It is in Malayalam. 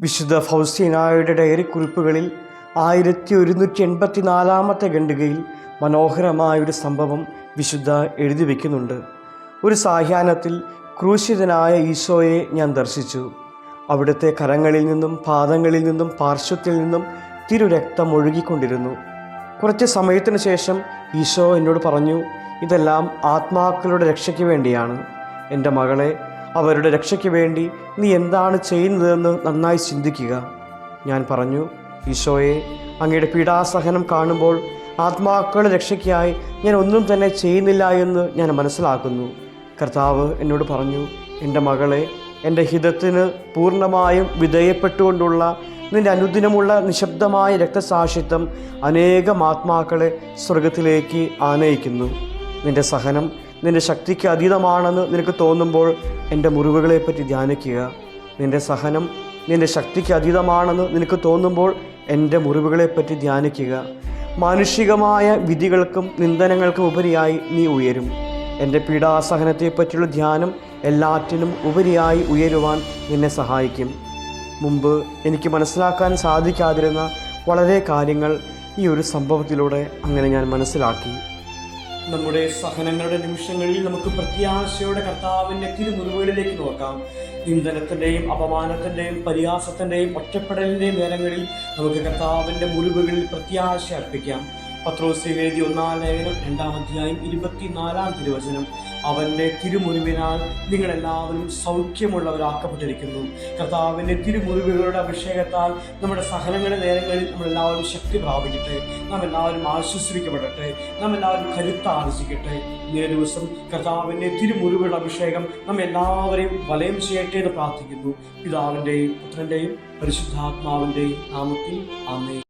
വിശുദ്ധ ഫൗസ്റ്റീനായുടെ ഡയറി കുറിപ്പുകളിൽ ആയിരത്തി ഒരുന്നൂറ്റി എൺപത്തി നാലാമത്തെ ഖണ്ഡികയിൽ മനോഹരമായൊരു സംഭവം വിശുദ്ധ എഴുതി വയ്ക്കുന്നുണ്ട് ഒരു സായാഹ്നത്തിൽ ക്രൂശിതനായ ഈശോയെ ഞാൻ ദർശിച്ചു. അവിടുത്തെ കരങ്ങളിൽ നിന്നും പാദങ്ങളിൽ നിന്നും പാർശ്വത്തിൽ നിന്നും തിരുരക്തം ഒഴുകിക്കൊണ്ടിരുന്നു. കുറച്ച് സമയത്തിന് ശേഷം ഈശോ എന്നോട് പറഞ്ഞു ഇതെല്ലാം ആത്മാക്കളുടെ രക്ഷയ്ക്ക് വേണ്ടിയാണ്. എന്റെ മകളെ അവരുടെ രക്ഷയ്ക്ക് വേണ്ടി നീ എന്താണ് ചെയ്യുന്നതെന്ന് നന്നായി ചിന്തിക്കുക. ഞാൻ പറഞ്ഞു ഈശോയെ അങ്ങയുടെ പീഡാസഹനം കാണുമ്പോൾ ആത്മാക്കളുടെ രക്ഷയ്ക്കായി ഞാൻ ഒന്നും തന്നെ ചെയ്യുന്നില്ല എന്ന് ഞാൻ മനസ്സിലാക്കുന്നു. കർത്താവ് എന്നോട് പറഞ്ഞു എന്റെ മകളെ എന്റെ ഹിതത്തിന് പൂർണമായും വിധേയപ്പെട്ടുകൊണ്ടുള്ള നിന്റെ അനുദിനമുള്ള നിശബ്ദമായ രക്തസാക്ഷിത്വം അനേകം ആത്മാക്കളെ സ്വർഗത്തിലേക്ക് ആനയിക്കുന്നു. നിന്റെ സഹനം നിന്റെ ശക്തിക്ക് അതീതമാണെന്ന് നിനക്ക് തോന്നുമ്പോൾ എന്റെ മുറിവുകളെപ്പറ്റി ധ്യാനിക്കുക. നിന്റെ സഹനം നിന്റെ ശക്തിക്ക് അതീതമാണെന്ന് നിനക്ക് തോന്നുമ്പോൾ എന്റെ മുറിവുകളെപ്പറ്റി ധ്യാനിക്കുക. മാനുഷികമായ വിധികൾക്കും നിന്ദനങ്ങൾക്കും ഉപരിയായി നീ ഉയരും. എന്റെ പീഡാസഹനത്തെപ്പറ്റിയുള്ള ധ്യാനം എല്ലാറ്റിനും ഉപരിയായി ഉയരുവാൻ നിന്നെ സഹായിക്കും. മുമ്പ് എനിക്ക് മനസ്സിലാക്കാൻ സാധിക്കാതിരുന്ന വളരെ കാര്യങ്ങൾ ഈ ഒരു സംഭവത്തിലൂടെ അങ്ങനെ ഞാൻ മനസ്സിലാക്കി. നമ്മുടെ സഹനങ്ങളുടെ നിമിഷങ്ങളിൽ നമുക്ക് പ്രത്യാശയുടെ കർത്താവിന്റെ തിരുമുറിവുകളിലേക്ക് നോക്കാം. നിന്ദനത്തിന്റെയും അപമാനത്തിന്റെയും പരിഹാസത്തിന്റെയും ഒറ്റപ്പെടലിന്റെയും നേരങ്ങളിൽ നമുക്ക് കർത്താവിന്റെ മുറിവുകളിൽ പ്രത്യാശ അർപ്പിക്കാം. പത്രോസ് എഴുതി ഒന്നാം ലേഖനം രണ്ടാം അധ്യായം ഇരുപത്തിനാലാം തിരുവചനം. അവന്റെ തിരുമുറിവിനാൽ നിങ്ങളെല്ലാവരും സൗഖ്യമുള്ളവരാക്കപ്പെട്ടിരിക്കുന്നു. കർത്താവിന്റെ തിരുമുറിവുകളുടെ അഭിഷേകത്താൽ നമ്മുടെ സഹനങ്ങളുടെ നേരങ്ങളിൽ നമ്മളെല്ലാവരും ശക്തി പ്രാപിക്കട്ടെ. നാം എല്ലാവരും ആശ്വസിപ്പിക്കപ്പെടട്ടെ. നാം എല്ലാവരും കരുത്താർജിക്കട്ടെ ഇന്നേ ദിവസം കർത്താവിന്റെ തിരുമുറിവുകളുടെ അഭിഷേകം നാം എല്ലാവരെയും വലയം ചെയ്യട്ടെ എന്ന് പ്രാർത്ഥിക്കുന്നു. പിതാവിന്റെയും പുത്രന്റെയും പരിശുദ്ധാത്മാവിന്റെയും നാമത്തിൽ ആമേ